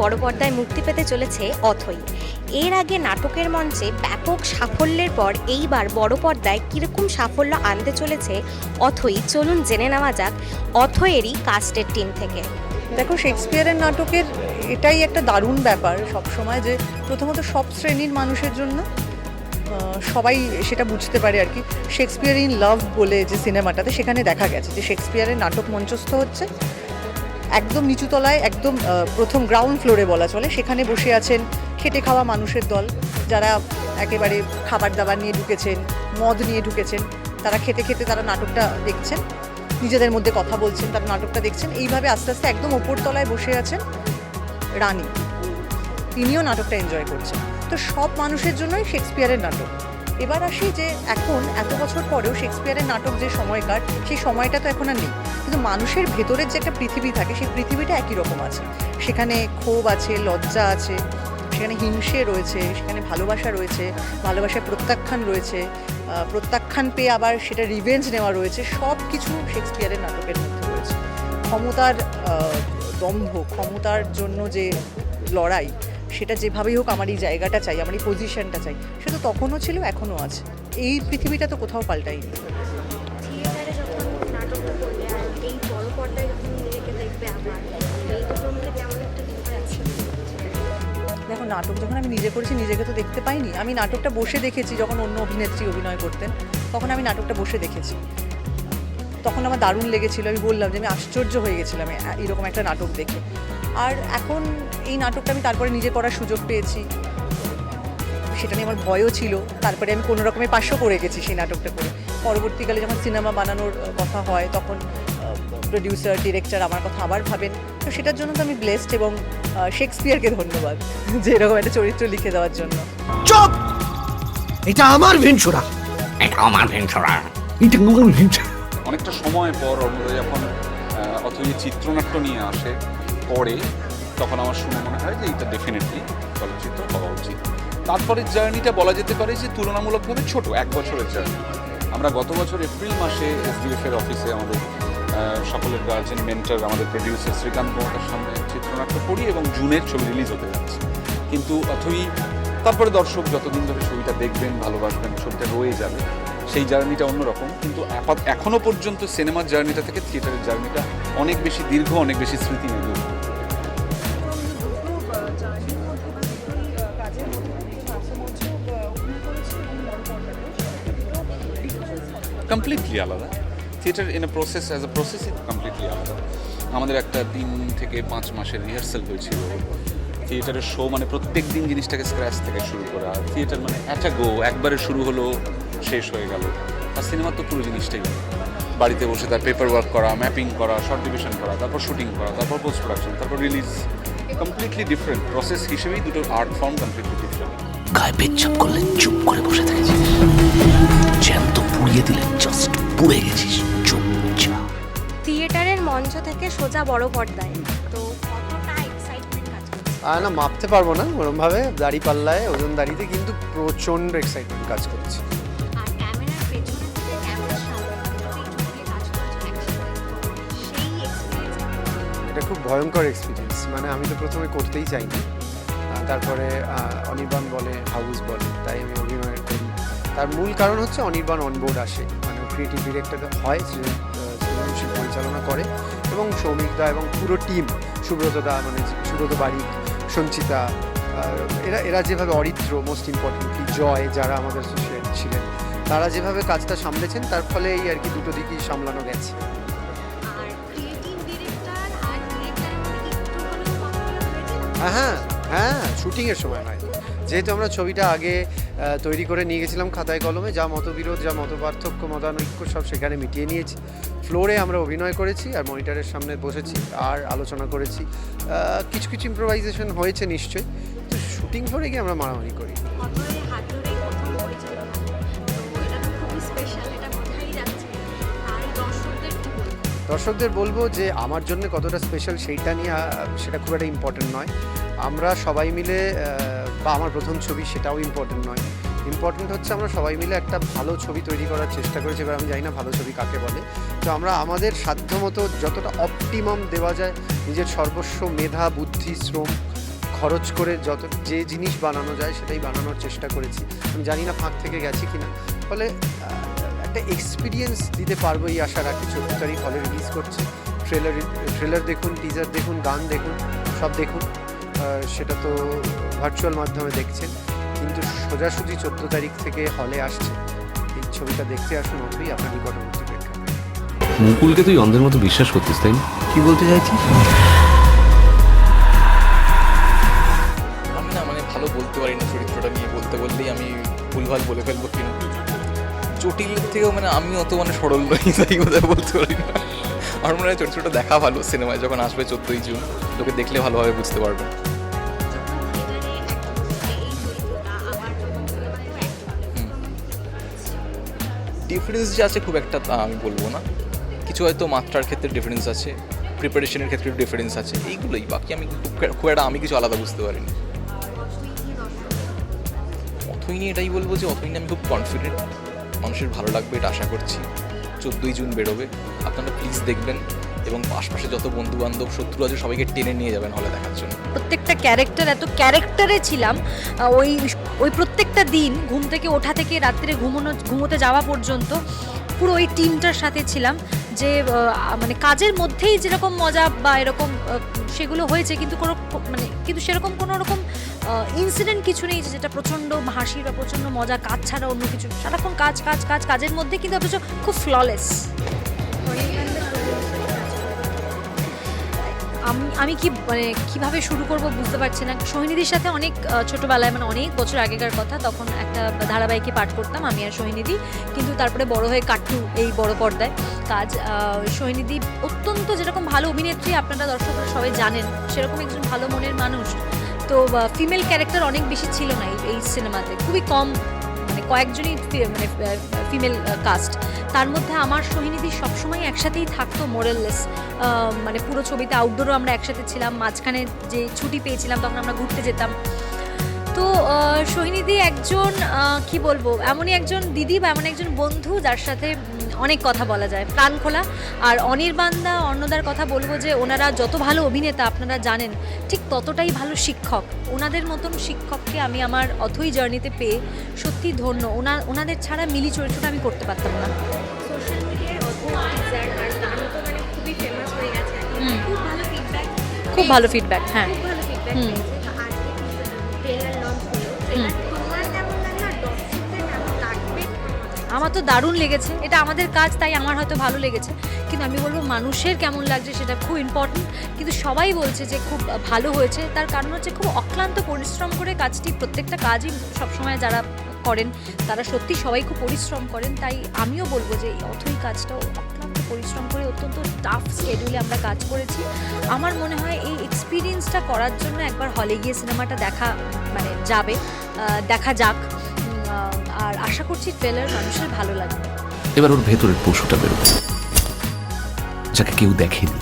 বড় পর্দায় মুক্তি পেতে চলেছে অথই। এর আগে নাটকের মঞ্চে ব্যাপক সাফল্যের পর এইবার বড় পর্দায় কীরকম সাফল্য আনতে চলেছে অথই, চলুন জেনে নেওয়া যাক অথয়েরই কাস্টের টিম থেকে। দেখো, শেক্সপিয়ারের নাটকের এটাই একটা দারুণ ব্যাপার সব সময় যে প্রথমত সব শ্রেণির মানুষের জন্য সবাই সেটা বুঝতে পারে আর কি। শেক্সপিয়ার ইন লাভ বলে যে সিনেমাটাতে সেখানে দেখা গেছে যে শেক্সপিয়ারের নাটক মঞ্চস্থ হচ্ছে। একদম নিচুতলায়, একদম প্রথম গ্রাউন্ড ফ্লোরে বলা চলে। সেখানে বসে আছেন খেটে খাওয়া মানুষের দল। যারা একেবারে খাবার দাবার নিয়ে ঢুকেছেন, মদ নিয়ে ঢুকেছেন, তারা খেতে খেতে তারা নাটকটা দেখছেন, নিজেদের মধ্যে কথা বলছেন, তারা নাটকটা দেখছেন। এইভাবে আস্তে আস্তে একদম ওপরতলায় বসে আছেন রানী। তিনিও নাটকটা এনজয় করছেন। তো সব মানুষের জন্যই শেক্সপিয়ারের নাটক। এবার আসি যে এখন, এত বছর পরেও শেক্সপিয়ারের নাটক যে সময়কার, সেই সময়টা তো এখন আর নেই। কিন্তু মানুষের ভেতরের যে একটা পৃথিবী থাকে, সেই পৃথিবীটা একই রকম আছে। সেখানে ক্ষোভ আছে, লজ্জা আছে, সেখানে হিংসে রয়েছে, সেখানে ভালোবাসা রয়েছে, ভালোবাসার প্রত্যাখ্যান রয়েছে প্রত্যাখ্যান পেয়ে আবার সেটা রিভেঞ্জ নেওয়া রয়েছে সব কিছু শেক্সপিয়ারের নাটকের মধ্যে রয়েছে। ক্ষমতার দম্ভ ক্ষমতার জন্য যে লড়াই, সেটা যেভাবেই হোক আমার এই জায়গাটা চাই, আমার এই পজিশনটা চাই সেটা তখনও ছিল, এখনও আছে। এই পৃথিবীটা তো কোথাও পাল্টায়নি। দেখো, নাটক যখন আমি নিজে করেছি, নিজেকে তো দেখতে পাইনি। আমি নাটকটা বসে দেখেছি যখন অন্য অভিনেত্রী অভিনয় করতেন, তখন আমি নাটকটা বসে দেখেছি। তখন আমার দারুণ লেগেছিল। আমি বললাম যে, আমি আশ্চর্য হয়ে গেছিলাম এরকম একটা নাটক দেখে। আর এখন এই নাটকটা আমি তারপরে নিজে করার সুযোগ পেয়েছি। সেটা নিয়ে আমার ভয়ও ছিল। তারপরে আমি কোনো রকমে পাশও করে গেছি সেই নাটকটা করে। পরবর্তীকালে যখন সিনেমা বানানোর কথা হয়, তখন প্রডিউসার ডিরেক্টর আমার কথা আবার ভাবেন। তো সেটার জন্য তো আমি ব্লেসড এবং শেক্সপিয়ারকে ধন্যবাদ যে এরকম একটা চরিত্র লিখে দেওয়ার জন্য। চুপ! এটা আমার ভেঞ্চুরা এটা আমার ভেঞ্চরা এটা আমার ভেঞ্চুরা অনেকটা সময় পর অন্যরা যখন আহ, চিত্রনাট্য নিয়ে আসে পরে তখন আমার শুনে মনে হয় যে এটা ডেফিনেটলি চলচ্চিত্র হওয়া উচিত। তারপরে জার্নিটা বলা যেতে পারে যে তুলনামূলকভাবে ছোট এক বছরের জার্নি আমরা গত বছর এপ্রিল মাসে এসডিএফ এর অফিসে আমাদের সকলের গার্জেন মেন্টার আমাদের প্রডিউসার শ্রীকান্ত মহাতার সামনে চিত্রনাট্য পড়ি এবং জুনের ছবি রিলিজ হতে যাচ্ছে। কিন্তু অথই তারপরে দর্শক যতদিন ধরে ছবিটা দেখবেন, ভালোবাসবেন, ছবিটা রয়ে যাবে, সেই জার্নিটা অন্যরকম। কিন্তু আপাত- এখনও পর্যন্ত সিনেমার জার্নিটা থেকে থিয়েটারের জার্নিটা অনেক বেশি দীর্ঘ, অনেক বেশি স্মৃতি মেদু কমপ্লিটলি আলাদা। Theatre in a process as a process completely আলাদা আমাদের একটা তিন থেকে পাঁচ মাসের রিহার্সাল হয়েছিল। থিয়েটারের শো মানে প্রত্যেক দিন জিনিসটাকে স্ক্র্যাচ থেকে শুরু করা। থিয়েটার মানে একটা গো একবারে শুরু হলো, শেষ হয়ে গেল। আর সিনেমা তো পুরো জিনিসটাই বাড়িতে বসে তার পেপার ওয়ার্ক করা ম্যাপিং করা শর্ট ডিভিশন করা, তারপর শুটিং করা, তারপর পোস্ট প্রোডাকশন তারপর রিলিজ কমপ্লিটলি ডিফারেন্ট প্রসেস হিসেবেই দুটো আর্ট ফর্ম কমপ্লিটলি ডিফারেন্ট গায়ে পেচ্ছাপ করলে চুপ করে বসে থেকেছিস। জ্যান্ত পুড়িয়ে দিলে জাস্ট পুড়ে গেছিস চুপচাপ থিয়েটারের মঞ্চ থেকে সোজা বড় পর্দায়। তো কতটা এক্সাইটমেন্ট কাজ করছে? আর না মাপতে পারব না ওরমভাবে দাড়ি পাল্লায় ওজন দাড়িতে কিন্তু প্রচণ্ড এক্সাইটমেন্ট কাজ করছে। এটা খুব ভয়ঙ্কর এক্সপিরিয়েন্স মানে আমি তো প্রথমে করতেই চাইনি। তারপরে অনির্বাণ বলে হাউস বলে তাই আমি অভিনয় করি। তার মূল কারণ হচ্ছে অনির্বাণ অনবোর্ড আসে। ক্রিয়েটিভ ডিরেক্টর হয় সৃজন- সৃজনশীল পরিচালনা করে। এবং সৌমিক দা এবং পুরো টিম সুব্রত দা মানে সুব্রত বাড়ি সঞ্চিতা এরা এরা যেভাবে অরিত্র মোস্ট ইম্পর্টেন্টলি জয় যারা আমাদের ছিলেন তারা যেভাবে কাজটা সামলেছেন তার ফলে এই আর কি দুটো দিকই সামলানো গেছে? হ্যাঁ হ্যাঁ হ্যাঁ শুটিংয়ের সময় হয়। যেহেতু আমরা ছবিটা আগে তৈরি করে নিয়ে গেছিলাম খাতায় কলমে যা মতবিরোধ যা মত পার্থক্য মতানৈক্য সব সেখানে মিটিয়ে নিয়েছি। ফ্লোরে আমরা অভিনয় করেছি আর মনিটরের সামনে বসেছি আর আলোচনা করেছি। কিছু কিছু ইম্প্রোভাইজেশন হয়েছে নিশ্চয়ই। তো শুটিং ফ্লোরে গিয়ে আমরা মারামারি করি। দর্শকদের বলব? যে আমার জন্য কতটা স্পেশাল সেইটা নিয়ে সেটা খুব একটা ইম্পর্টেন্ট নয়। আমরা সবাই মিলে বা আমার প্রথম ছবি সেটাও ইম্পর্টেন্ট নয়। ইম্পর্টেন্ট হচ্ছে আমরা সবাই মিলে একটা ভালো ছবি তৈরি করার চেষ্টা করেছি, এবার আমি জানি না ভালো ছবি কাকে বলে। তো আমরা আমাদের সাধ্যমতো যতটা অপটিমাম দেওয়া যায়, নিজের সর্বস্ব, মেধা, বুদ্ধি, শ্রম, খরচ করে যত, যে জিনিস বানানো যায় সেটাই বানানোর চেষ্টা করেছি। আমি জানি না ফাঁক থেকে গেছি কিনা। ফলে একটা এক্সপিরিয়েন্স দিতে পারব এই আশা রাখি। চোদ্দ তারিখ হলে রিলিজ করছে। ট্রেলার ট্রেলার দেখুন টিজার দেখুন, গান দেখুন, সব দেখুন। সেটা তো ভার্চুয়াল মাধ্যমে দেখছেন কিন্তু সোজাসুজি চোদ্দ তারিখ থেকে হলে আসছে এই ছবিটা দেখতে আসুন অতই আপনার নিকটবর্তী প্রেক্ষাপটে। মুকুলকে তুই অন্ধের মতো বিশ্বাস করতিস তাই না? কি বলতে চাইছিস? আমি না মানে ভালো বলতে পারি না চরিত্রটা নিয়ে বলতে বললেই আমি ভুলভাল বলে ফেলব কিনা। জটিলের থেকেও মানে আমি অত মানে সরল নই তাই বোধহয় বলতে পারি না। আমার মনে হয় চরিত্রটা দেখা ভালো সিনেমায় যখন আসবে চোদ্দোই জুন লোকে দেখলে ভালোভাবে বুঝতে পারবে। ডিফারেন্স যে আছে খুব একটা আমি বলব না। কিছু হয়তো মাত্রার ক্ষেত্রে ডিফারেন্স আছে প্রিপারেশনের ক্ষেত্রে ডিফারেন্স আছে, এইগুলোই। বাকি আমি খুব- একটা আমি কিছু আলাদা বুঝতে পারিনি। অথই নিয়ে এটাই বলব যে অথই আমি খুব কনফিডেন্ট মানুষের ভালো লাগবে এটা আশা করছি। চোদ্দোই জুন বেরোবে। আপনারা প্লিজ দেখবেন। এবং আশপাশে যত বন্ধু বান্ধব শত্রু আছে সবাইকে টেনে নিয়ে যাবেন হলে দেখার জন্য। প্রত্যেকটা ক্যারেক্টার এত ক্যারেক্টারে ছিলাম ওই ওই প্রত্যেকটা দিন ঘুম থেকে ওঠা থেকে রাত্রে ঘুমোনো ঘুমোতে যাওয়া পর্যন্ত পুরো ওই টিমটার সাথে ছিলাম যে মানে কাজের মধ্যেই যেরকম মজা বা এরকম সেগুলো হয়েছে কিন্তু কোনো মানে কিন্তু সেরকম কোনো রকম ইনসিডেন্ট কিছু নেই যে যেটা প্রচণ্ড হাসি বা প্রচণ্ড মজা কাজ ছাড়া অন্য কিছু সারাক্ষণ কাজ কাজ কাজ কাজের মধ্যে কিন্তু অথচ খুব ফ্ললেস আমি আমি কি মানে কীভাবে শুরু করব বুঝতে পারছি না। সোহিনীদির সাথে অনেক ছোটবেলায় মানে অনেক বছর আগেকার কথা, তখন একটা ধারাবাহিকে পাঠ করতাম আমি আর সোহিনীদি। কিন্তু তারপরে বড় হয়ে কাট্টু এই বড় পর্দায় কাজ সোহিনীদি অত্যন্ত যেরকম ভালো অভিনেত্রী, আপনারা দর্শকরা সবাই জানেন, সেরকম একজন ভালো মনের মানুষ। তো ফিমেল ক্যারেক্টার অনেক বেশি ছিল না এই- সিনেমাতে খুবই কম কয়েকজনই মানে ফিমেল কাস্ট তার মধ্যে আমার সোহিনীদি সবসময় একসাথেই থাকতো মোরেললেস মানে পুরো ছবিতে আউটডোরও আমরা একসাথে ছিলাম। মাঝখানে যে ছুটি পেয়েছিলাম, তখন আমরা ঘুরতে যেতাম। তো সোহিনীদি একজন কি বলব, এমনই একজন দিদি বা এমন একজন বন্ধু যার সাথে অনেক কথা বলা যায়। প্রাণ খোলা। আর অনির্বাণদা অন্নদার কথা বলব যে ওনারা যত ভালো অভিনেতা আপনারা জানেন ঠিক ততটাই ভালো শিক্ষক। ওনাদের মতন শিক্ষককে আমি আমার অথই জার্নিতে পেয়ে সত্যি ধন্য। ওনা ওনাদের ছাড়া মিলি চরিত্রটা আমি করতে পারতাম না। সোশ্যাল মিডিয়ায় তো মানে। খুব ভালো ফিডব্যাক খুব ভালো ফিডব্যাক হ্যাঁ। খুব ভালো ফিডব্যাক হুম। আমার তো দারুণ লেগেছে। এটা আমাদের কাজ, তাই আমার হয়তো ভালো লেগেছে। কিন্তু আমি বলব, মানুষের কেমন লাগছে সেটা খুব ইম্পর্টেন্ট কিন্তু সবাই বলছে যে খুব ভালো হয়েছে। তার কারণ হচ্ছে খুব অক্লান্ত পরিশ্রম করে কাজটি প্রত্যেকটা কাজই সবসময় যারা করেন, তারা সত্যি সবাই খুব পরিশ্রম করেন। তাই আমিও বলব যে এই অথই কাজটাও অক্লান্ত পরিশ্রম করে অত্যন্ত টাফ স্কেডিউলে আমরা কাজ করেছি। আমার মনে হয় এই এক্সপিরিয়েন্সটা করার জন্য একবার হলে গিয়ে সিনেমাটা দেখা মানে যাবে। দেখা যাক। আর আশা করছি ট্রেলার মানুষের ভালো লাগবে। এবার ওর ভেতরের পশুটা বেরোবে। যাকে কেউ দেখেনি।